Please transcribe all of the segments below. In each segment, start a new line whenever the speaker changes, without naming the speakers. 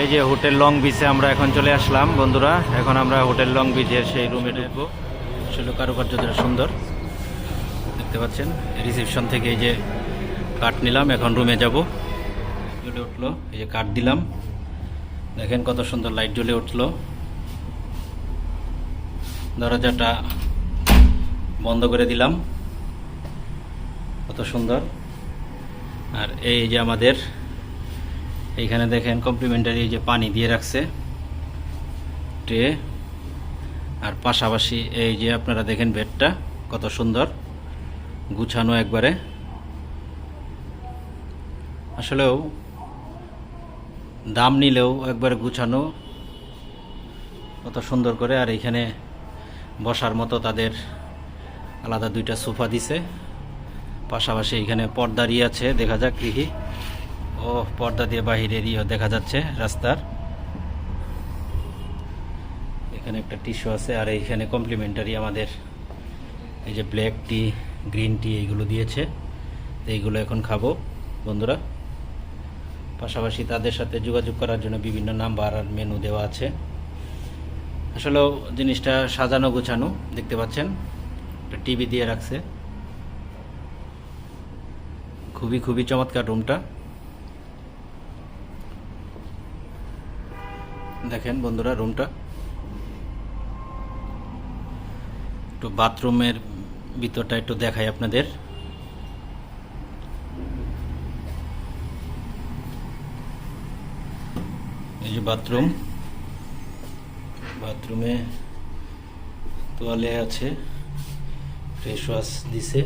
এই যে hotel long বিচে আমরা এখন চলে আসলাম, বন্ধুরা। এখন আমরা হোটেল লং বিচের সেই রুমে ঢুকবো। আসলে কারুকার্য যেটা সুন্দর। দেখতে পাচ্ছেন, রিসেপশন থেকে এই যে কাঠ নিলাম, এখন রুমে যাব। জ্বলে উঠল, এই যে কাঠ দিলাম। দেখেন কত সুন্দর লাইট জ্বলে উঠল। দরজাটা বন্ধ করে দিলাম। কত সুন্দর। আর এই যে আমাদের এইখানে দেখেন কমপ্লিমেন্টারি যে পানি দিয়ে রাখছে ট্রে আর পাশাপাশি এই যে আপনারা দেখেন বেডটা কত সুন্দর, গুছানো একবারে। আসলেও দাম নিলেও একবারে গুছানো কত সুন্দর করে, আর এখানে বসার মতো তাদের আলাদা দুইটা সোফা দিছে। পাশাপাশি এখানে পর্দা ইয়ে আছে, দেখা যাক দেখি ও পর্দা দিয়ে বাহিরের ইয়ে দেখা যাচ্ছে রাস্তার। এখানে একটা টিস্যু আছে আর এইখানে কমপ্লিমেন্টারি আমাদের এই যে ব্ল্যাক টি, গ্রিন টি এইগুলো দিয়েছে। এইগুলো এখন খাব, বন্ধুরা। পাশাপাশি তাদের সাথে যোগাযোগ করার জন্য বিভিন্ন নাম্বার আর মেনু দেওয়া আছে। আসলেও জিনিসটা সাজানো গোছানো, দেখতে পাচ্ছেন? একটা টিভি দিয়ে রাখছে। খুবই খুবই চমৎকার রুমটা। দেখেন বন্ধুরা রুমটা। একটু বাথরুমের ভিতরটা একটু দেখাই আপনাদের। এই যে বাথরুম। বাথরুমে তোয়ালে আছে ফ্রেশ ওয়াশ দিছে।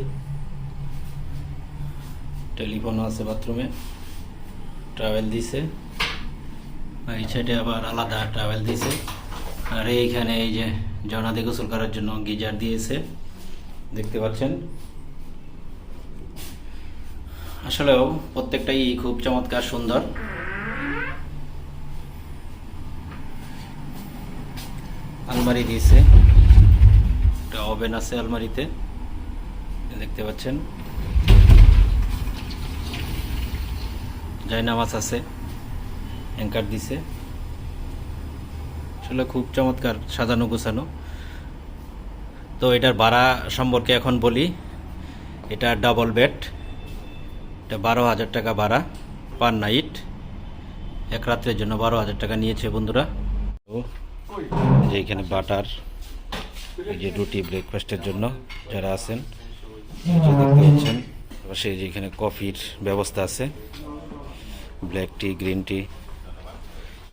টেলিফোনও আছে বাথরুমে। ট্রাভেল দিছে। এই সাইডে আবার আলাদা ট্রাভেল দিছে আর এইখানে এই যে জনাদি গোসল করার জন্য গিজার দিয়েছে। দেখতে পাচ্ছেন? আসলেও প্রত্যেকটাই খুব চমৎকার সুন্দর। আলমারি দিয়েছে। একটা ওভেন আছে আলমারিতে। দেখতে পাচ্ছেন? জায়নামাজ আছে। অ্যাঙ্কার দিছে। আসলে খুব চমৎকার সাজানো গোছানো। তো এটার ভাড়া সম্পর্কে এখন বলি, এটা ডাবল বেড এটা বারো হাজার টাকা ভাড়া পার নাইট এক রাত্রের জন্য বারো হাজার টাকা নিয়েছে বন্ধুরা। তো যে এখানে বাটার এই যে রুটি ব্রেকফাস্টের জন্য যারা আছেন দেখতে পাচ্ছেন এই যে এখানে কফির ব্যবস্থা আছে। Black tea green tea